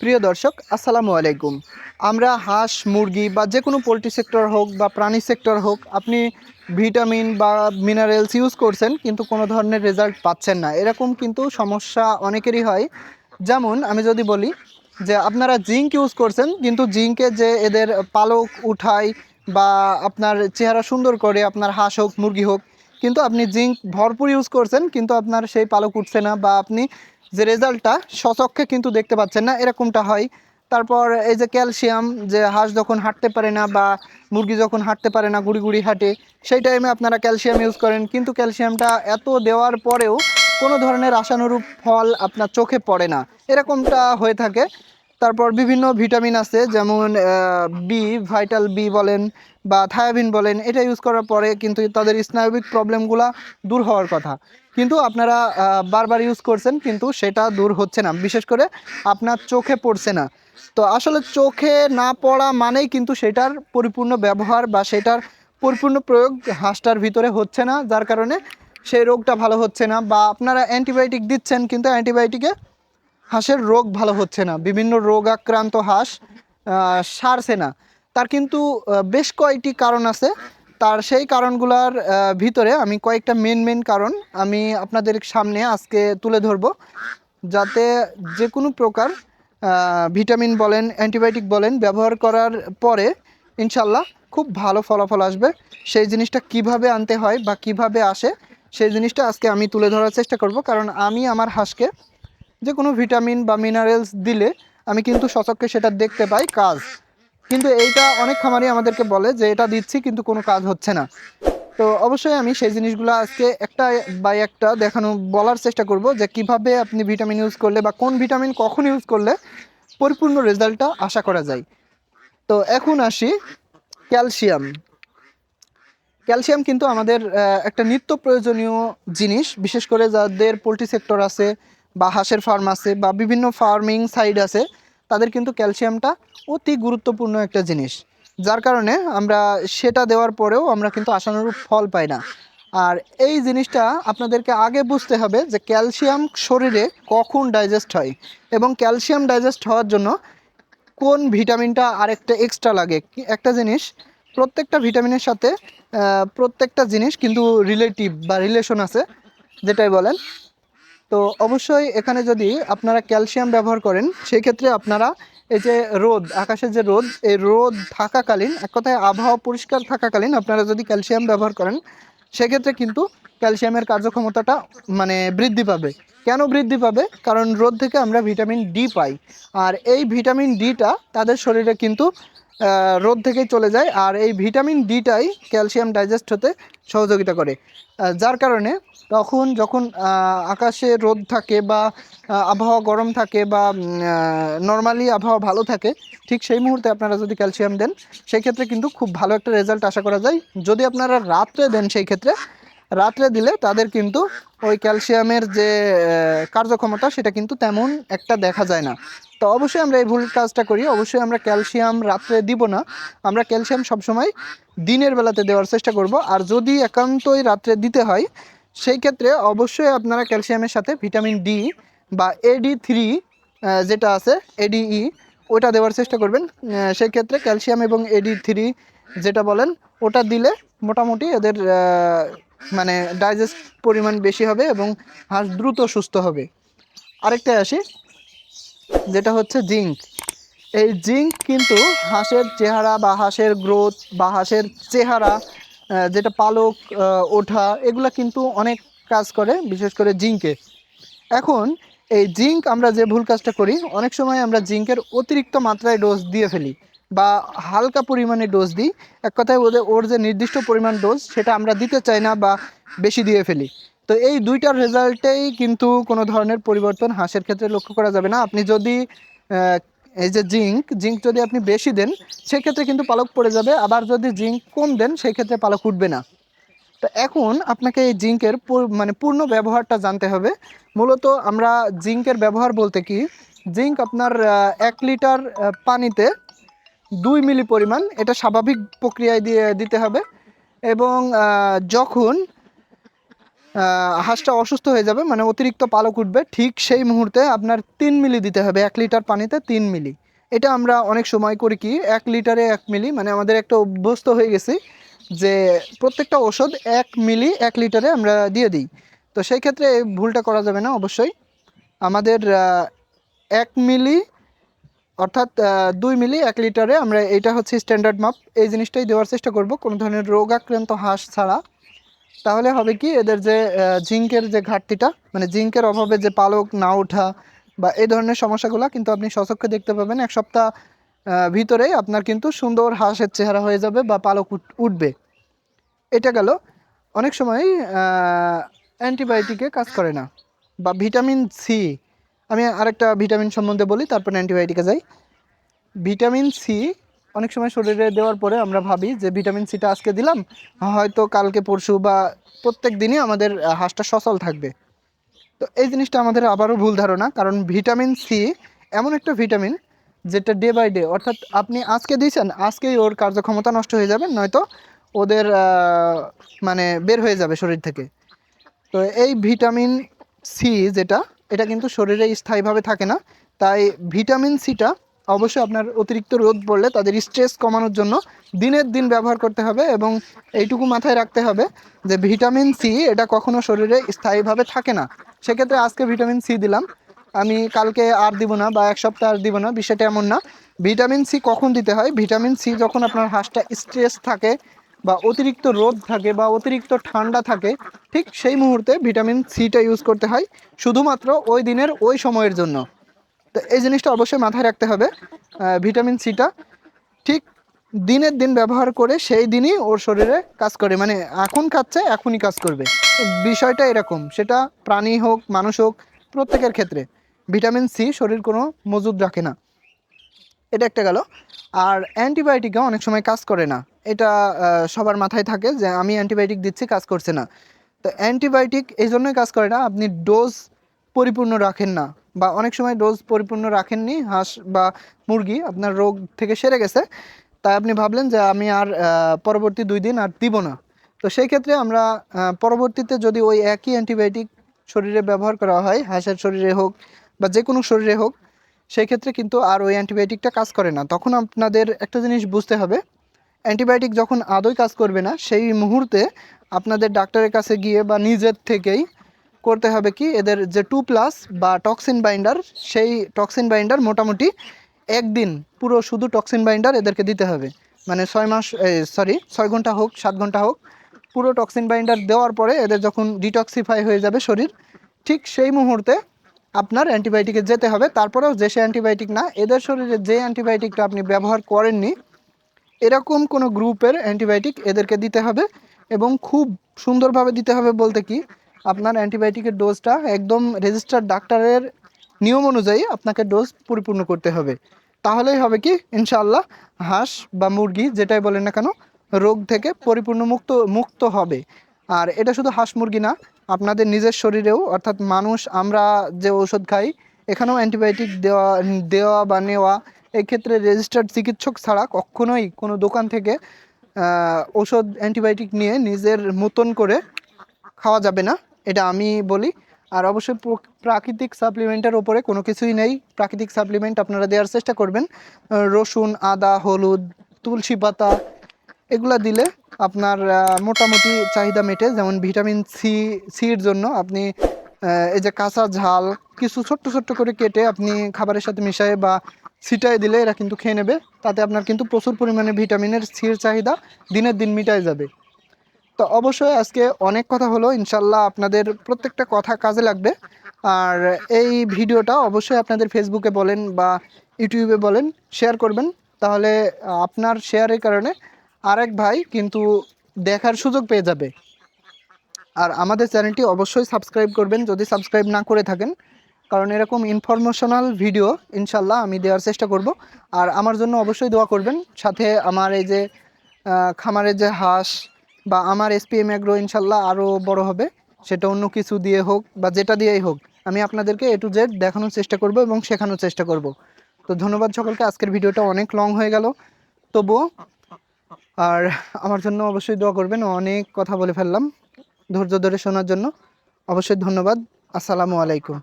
প্রিয় দর্শক, আসসালামু আলাইকুম। আমরা হাঁস, মুরগি বা যে কোনো পোলট্রি সেক্টর হোক বা প্রাণী সেক্টর হোক, আপনি ভিটামিন বা মিনারেলস ইউজ করছেন, কিন্তু কোনো ধরনের রেজাল্ট পাচ্ছেন না। এরকম কিন্তু সমস্যা অনেকেরই হয়। যেমন আমি যদি বলি যে আপনারা জিঙ্ক ইউজ করছেন, কিন্তু জিঙ্কে যে এদের পালক উঠায় বা আপনার চেহারা সুন্দর করে আপনার হাঁস হোক, মুরগি হোক, কিন্তু আপনি জিঙ্ক ভরপুর ইউজ করছেন, কিন্তু আপনার সেই পালক উঠছে না বা আপনি যে রেজাল্টটা সচক্ষে কিন্তু দেখতে পাচ্ছেন না, এরকমটা হয়। তারপর এই যে ক্যালসিয়াম, যে হাঁস যখন হাঁটতে পারে না বা মুরগি যখন হাঁটতে পারে না, গুড়ি গুড়ি হাঁটে, সেই টাইমে আপনারা ক্যালসিয়াম ইউজ করেন। কিন্তু ক্যালসিয়ামটা এত দেওয়ার পরেও কোনো ধরনের আশানুরূপ ফল আপনার চোখে পড়ে না। এরকমটা হয়ে থাকে। তারপর বিভিন্ন ভিটামিন আছে, যেমন বি ভাইটাল বি বলেন বা থায়াবিন বলেন, এটা ইউজ করার পরে কিন্তু তাদের স্নায়বিক প্রবলেমগুলো দূর হওয়ার কথা। কিন্তু আপনারা বারবার ইউজ করছেন, কিন্তু সেটা দূর হচ্ছে না। বিশেষ করে আপনার চোখে পড়ছে না। তো আসলে চোখে না পড়া মানেই কিন্তু সেটার পরিপূর্ণ ব্যবহার বা সেটার পরিপূর্ণ প্রয়োগ হাঁসটার ভিতরে হচ্ছে না। যার কারণে সেই রোগটা ভালো হচ্ছে না বা আপনারা অ্যান্টিবায়োটিক দিচ্ছেন, কিন্তু অ্যান্টিবায়োটিকে হাঁসের রোগ ভালো হচ্ছে না। বিভিন্ন রোগাক্রান্ত হাঁস সারছে না। তার কিন্তু বেশ কয়েকটি কারণ আছে। তার সেই কারণগুলোর ভিতরে আমি কয়েকটা মেন মেন কারণ আমি আপনাদের সামনে আজকে তুলে ধরব। যাতে যে কোনো প্রকার ভিটামিন বলেন অ্যান্টিবায়োটিক বলেন ব্যবহার করার পরে ইনশাল্লাহ খুব ভালো ফলাফল আসবে। সেই জিনিসটা কীভাবে আনতে হয় বা কীভাবে আসে, সেই জিনিসটা আজকে আমি তুলে ধরার চেষ্টা করব। কারণ আমি আমার হাঁসকে যে কোনো ভিটামিন বা মিনারেলস দিলে আমি কিন্তু সচক্ষে সেটা দেখতে পাই কাজ। কিন্তু এইটা অনেক খামারি আমাদেরকে বলে যে এটা দিচ্ছি, কিন্তু কোনো কাজ হচ্ছে না। তো অবশ্যই আমি সেই জিনিসগুলো আজকে একটা বাই একটা দেখানো, বলার চেষ্টা করব যে কীভাবে আপনি ভিটামিন ইউজ করলে বা কোন ভিটামিন কখন ইউজ করলে পরিপূর্ণ রেজাল্টটা আশা করা যায়। তো এখন আসি ক্যালসিয়াম ক্যালসিয়াম কিন্তু আমাদের একটা নিত্য প্রয়োজনীয় জিনিস, বিশেষ করে যাদের পোলট্রি সেক্টর আছে বা হাঁসের ফার্ম আছে বা বিভিন্ন ফার্মিং সাইড আছে, তাদের কিন্তু ক্যালসিয়ামটা অতি গুরুত্বপূর্ণ একটা জিনিস। যার কারণে আমরা সেটা দেওয়ার পরেও আমরা কিন্তু আশানুরূপ ফল পাই না। আর এই জিনিসটা আপনাদেরকে আগে বুঝতে হবে যে ক্যালসিয়াম শরীরে কখন ডাইজেস্ট হয় এবং ক্যালসিয়াম ডাইজেস্ট হওয়ার জন্য কোন ভিটামিনটা আরেকটা এক্সট্রা লাগে। একটা জিনিস, প্রত্যেকটা ভিটামিনের সাথে প্রত্যেকটা জিনিস কিন্তু রিলেটিভ বা রিলেশন আছে, যেটাই বলেন। তো অবশ্যই এখানে যদি আপনারা ক্যালসিয়াম ব্যবহার করেন সেই ক্ষেত্রে আপনারা এই যে রোদ, আকাশের যে রোদ, এই রোদ থাকাকালীন, এক কথায় আবহাওয়া পরিষ্কার থাকাকালীন আপনারা যদি ক্যালসিয়াম ব্যবহার করেন, সেক্ষেত্রে কিন্তু ক্যালসিয়ামের কার্যক্ষমতাটা মানে বৃদ্ধি পাবে। কেন বৃদ্ধি পাবে? কারণ রোদ থেকে আমরা ভিটামিন ডি পাই। আর এই ভিটামিন ডিটা তাদের শরীরে কিন্তু রোদ থেকেই চলে যায় আর এই ভিটামিন ডিটাই ক্যালসিয়াম ডাইজেস্ট হতে সহযোগিতা করে। যার কারণে তখন যখন আকাশে রোদ থাকে বা আবহাওয়া গরম থাকে বা নর্মালি আবহাওয়া ভালো থাকে, ঠিক সেই মুহূর্তে আপনারা যদি ক্যালসিয়াম দেন সেই ক্ষেত্রে কিন্তু খুব ভালো একটা রেজাল্ট আশা করা যায়। যদি আপনারা রাত্রে দেন সেই ক্ষেত্রে রাত্রে দিলে তাদের কিন্তু ওই ক্যালসিয়ামের যে কার্যক্ষমতা সেটা কিন্তু তেমন একটা দেখা যায় না। তো অবশ্যই আমরা এই ভুল কাজটা করি, অবশ্যই আমরা ক্যালসিয়াম রাত্রে দিব না। আমরা ক্যালসিয়াম সবসময় দিনের বেলাতে দেওয়ার চেষ্টা করব। আর যদি একান্তই রাত্রে দিতে হয়, সেই ক্ষেত্রে অবশ্যই আপনারা ক্যালসিয়ামের সাথে ভিটামিন ডি বা এডি থ্রি যেটা আছে এডিই ওটা দেওয়ার চেষ্টা করবেন। সেই ক্ষেত্রে ক্যালসিয়াম এবং এডি থ্রি, যেটা বলেন, ওটা দিলে মোটামুটি এদের মানে ডাইজেস্ট পরিমাণ বেশি হবে এবং হাঁস দ্রুত সুস্থ হবে। আরেকটায় আসি, যেটা হচ্ছে জিঙ্ক এই জিঙ্ক কিন্তু হাঁসের চেহারা বা হাঁসের গ্রোথ বা হাঁসের চেহারা যেটা পালক ওঠা, এগুলা কিন্তু অনেক কাজ করে, বিশেষ করে জিঙ্কে এখন এই জিঙ্ক আমরা যে ভুল কাজটা করি, অনেক সময় আমরা জিঙ্কের অতিরিক্ত মাত্রায় ডোজ দিয়ে ফেলি। বা হালকা পরিমাণে ডোজ দিই। এক কথায় ওদের, ওর যে নির্দিষ্ট পরিমাণ ডোজ সেটা আমরা দিতে চাই না বা বেশি দিয়ে ফেলি। তো এই দুইটার রেজাল্টেই কিন্তু কোনো ধরনের পরিবর্তন হাঁসের ক্ষেত্রে লক্ষ্য করা যাবে না। আপনি যদি এই যে জিঙ্ক জিঙ্ক যদি আপনি বেশি দেন, সেক্ষেত্রে কিন্তু পালক পড়ে যাবে। আবার যদি জিঙ্ক কম দেন সেই ক্ষেত্রে পালক উঠবে না। তো এখন আপনাকে এই জিঙ্কের মানে পূর্ণ ব্যবহারটা জানতে হবে। মূলত আমরা জিঙ্কের ব্যবহার বলতে কি, জিঙ্ক আপনার এক লিটার পানিতে দুই মিলি পরিমাণ, এটা স্বাভাবিক প্রক্রিয়ায় দিয়ে দিতে হবে এবং যখন হাঁসটা অসুস্থ হয়ে যাবে মানে অতিরিক্ত পালক উঠবে, ঠিক সেই মুহূর্তে আপনার তিন মিলি দিতে হবে, এক লিটার পানিতে তিন মিলি। এটা আমরা অনেক সময় করি কি, এক লিটারে এক মিলি মানে আমাদের একটা অভ্যস্ত হয়ে গেছি যে প্রত্যেকটা ওষুধ এক মিলি, এক লিটারে আমরা দিয়ে দিই। তো সেই ক্ষেত্রে ভুলটা করা যাবে না অবশ্যই। আমাদের এক মিলি অর্থাৎ দুই মিলি এক লিটারে আমরা এটা হচ্ছে স্ট্যান্ডার্ড মাপ এই জিনিসটাই দেওয়ার চেষ্টা করব, কোনো ধরনের রোগ আক্রান্ত হাঁস ছাড়া। তাহলে হবে কি, এদের যে জিঙ্কের যে ঘাটতিটা মানে জিঙ্কের অভাবে যে পালক না ওঠা বা এই ধরনের সমস্যাগুলো কিন্তু আপনি সচক্ষে দেখতে পাবেন। এক সপ্তাহ ভিতরেই আপনার কিন্তু সুন্দর হাঁসের চেহারা হয়ে যাবে বা পালক উঠ- উঠবে। এটা গেল। অনেক সময় অ্যান্টিবায়োটিকে কাজ করে না। বা ভিটামিন সি আমি আরেকটা ভিটামিন সম্বন্ধে বলি, তারপর অ্যান্টিবায়োটিকে যাই। ভিটামিন সি অনেক সময় শরীরে দেওয়ার পরে আমরা ভাবি যে ভিটামিন সিটা আজকে দিলাম, হয়তো কালকে পরশু বা প্রত্যেক দিনই আমাদের হাঁসটা সচল থাকবে। তো এই জিনিসটা আমাদের আবারও ভুল ধারণা, কারণ ভিটামিন সি এমন একটা ভিটামিন যেটা ডে বাই ডে অর্থাৎ আপনি আজকে দিয়েছেন, আজকেই ওর কার্যক্ষমতা নষ্ট হয়ে যাবে, নয়তো ওদের মানে বের হয়ে যাবে শরীর থেকে। তো এই ভিটামিন সি যেটা এটা কিন্তু শরীরে স্থায়ীভাবে থাকে না। তাই ভিটামিন সিটা অবশ্যই আপনার অতিরিক্ত রোদ পড়লে তাদের স্ট্রেস কমানোর জন্য দিনের দিন ব্যবহার করতে হবে এবং এইটুকু মাথায় রাখতে হবে যে ভিটামিন সি এটা কখনো শরীরে স্থায়ীভাবে থাকে না। সেক্ষেত্রে আজকে ভিটামিন সি দিলাম। আমি কালকে আর দিব না বা এক সপ্তাহ আর দিব না, বিষয়টা এমন না। ভিটামিন সি কখন দিতে হয়? ভিটামিন সি যখন আপনার হাঁসটা স্ট্রেস থাকে বা অতিরিক্ত রোদ থাকে বা অতিরিক্ত ঠান্ডা থাকে, ঠিক সেই মুহূর্তে ভিটামিন সিটা ইউজ করতে হয় শুধুমাত্র ওই দিনের ওই সময়ের জন্য। তো এই জিনিসটা অবশ্যই মাথায় রাখতে হবে ভিটামিন সিটা ঠিক দিনের দিন ব্যবহার করে সেই দিনই ওর শরীরে কাজ করে মানে এখন খাচ্ছে, এখনই কাজ করবে। বিষয়টা এরকম, সেটা প্রাণী হোক, মানুষ হোক, প্রত্যেকের ক্ষেত্রে। ভিটামিন সি শরীর কোনো মজুদ রাখে না। এটা একটা গেল। আর অ্যান্টিবায়োটিকও অনেক সময় কাজ করে না। এটা সবার মাথায় থাকে যে আমি অ্যান্টিবায়োটিক দিচ্ছি, কাজ করছে না। তো অ্যান্টিবায়োটিক এই জন্যই কাজ করে না, আপনি ডোজ পরিপূর্ণ রাখেন না। বা অনেক সময় ডোজ পরিপূর্ণ রাখেননি, হাঁস বা মুরগি, আপনার রোগ থেকে সেরে গেছে। তাই আপনি ভাবলেন যে আমি আর পরবর্তী দুই দিন আর দিব না। তো সেই ক্ষেত্রে আমরা পরবর্তীতে যদি ওই একই অ্যান্টিবায়োটিক শরীরে ব্যবহার করা হয়, হাঁসের শরীরে হোক বা যে কোনো শরীরে হোক সেই ক্ষেত্রে কিন্তু আর ওই অ্যান্টিবায়োটিকটা কাজ করে না। তখন আপনাদের একটা জিনিস বুঝতে হবে, অ্যান্টিবায়োটিক যখন আদৌ কাজ করবে না, সেই মুহূর্তে আপনাদের ডাক্তারের কাছে গিয়ে বা নিজের থেকেই করতে হবে কি, এদের যে টু প্লাস বা টক্সিন বাইন্ডার, সেই টক্সিন বাইন্ডার মোটামুটি একদিন পুরো শুধু টক্সিন বাইন্ডার এদেরকে দিতে হবে। মানে ছয় মাস সরি ছয় ঘণ্টা হোক, সাত ঘণ্টা হোক, পুরো টক্সিন বাইন্ডার দেওয়ার পরে এদের যখন ডিটক্সিফাই হয়ে যাবে শরীর, ঠিক সেই মুহূর্তে আপনার অ্যান্টিবায়োটিকে যেতে হবে, তারপরেও যে সে অ্যান্টিবায়োটিক না, এদের শরীরে যে অ্যান্টিবায়োটিকটা আপনি ব্যবহার করেননি, এরকম কোনো গ্রুপের অ্যান্টিবায়োটিক এদেরকে দিতে হবে এবং খুব সুন্দরভাবে দিতে হবে বলতে কি, আপনার অ্যান্টিবায়োটিকের ডোজটা একদম রেজিস্টার্ড ডাক্তারের নিয়ম অনুযায়ী আপনাকে ডোজ পরিপূর্ণ করতে হবে। তাহলেই হবে কি, ইনশাআল্লাহ হাঁস বা মুরগি যেটাই বলেন না কেন, রোগ থেকে পরিপূর্ণ মুক্ত মুক্ত হবে। আর এটা শুধু হাঁস মুরগি না, আপনাদের নিজের শরীরেও, অর্থাৎ মানুষ, আমরা যে ঔষধ খাই, এখানেও অ্যান্টিবায়োটিক দেওয়া দেওয়া বা নেওয়া এক্ষেত্রে রেজিস্টার্ড চিকিৎসক ছাড়া কখনোই কোনো দোকান থেকে ওষুধ অ্যান্টিবায়োটিক নিয়ে নিজের মতন করে খাওয়া যাবে না, এটা আমি বলি। আর অবশ্যই প্রাকৃতিক সাপ্লিমেন্টের ওপরে কোনো কিছুই নেই। প্রাকৃতিক সাপ্লিমেন্ট আপনারা দেওয়ার চেষ্টা করবেন। রসুন, আদা, হলুদ, তুলসী পাতা এগুলা দিলে আপনার মোটামুটি চাহিদা মেটে। যেমন ভিটামিন সি সির জন্য আপনি এই যে কাঁচা ঝাল, কিছু ছোট্ট ছোট্ট করে কেটে আপনি খাবারের সাথে মিশায় বা ছিটায় দিলে এরা কিন্তু খেয়ে নেবে। তাতে আপনার কিন্তু প্রচুর পরিমাণে ভিটামিনের সির চাহিদা দিনের দিন মিটায় যাবে। তো অবশ্যই আজকে অনেক কথা হলো। ইনশাল্লাহ আপনাদের প্রত্যেকটা কথা কাজে লাগবে। আর এই ভিডিওটা অবশ্যই আপনাদের ফেসবুকে বলেন বা ইউটিউবে বলেন, শেয়ার করবেন। তাহলে আপনার শেয়ারের কারণে আরেক ভাই কিন্তু দেখার সুযোগ পেয়ে যাবে। আর আমাদের চ্যানেলটি অবশ্যই সাবস্ক্রাইব করবেন যদি সাবস্ক্রাইব না করে থাকেন। কারণ এরকম ইনফরমেশনাল ভিডিও ইনশাল্লাহ আমি দেওয়ার চেষ্টা করব। আর আমার জন্য অবশ্যই দোয়া করবেন। সাথে আমার এই যে খামারের যে হাঁস বা আমার এসপিএম অ্যাগ্রো ইনশাল্লাহ আরও বড় হবে। সেটা অন্য কিছু দিয়ে হোক বা যেটা দিয়েই হোক, আমি আপনাদেরকে এ টু জেড দেখানোর চেষ্টা করব এবং শেখানোর চেষ্টা করব। তো ধন্যবাদ সকলকে। আজকের ভিডিওটা অনেক লং হয়ে গেল। তবুও আর আমার জন্য অবশ্যই দোয়া করবেন, অনেক কথা বলে ফেললাম ধৈর্য ধরে শোনার জন্য। অবশ্যই ধন্যবাদ। আসসালামু আলাইকুম।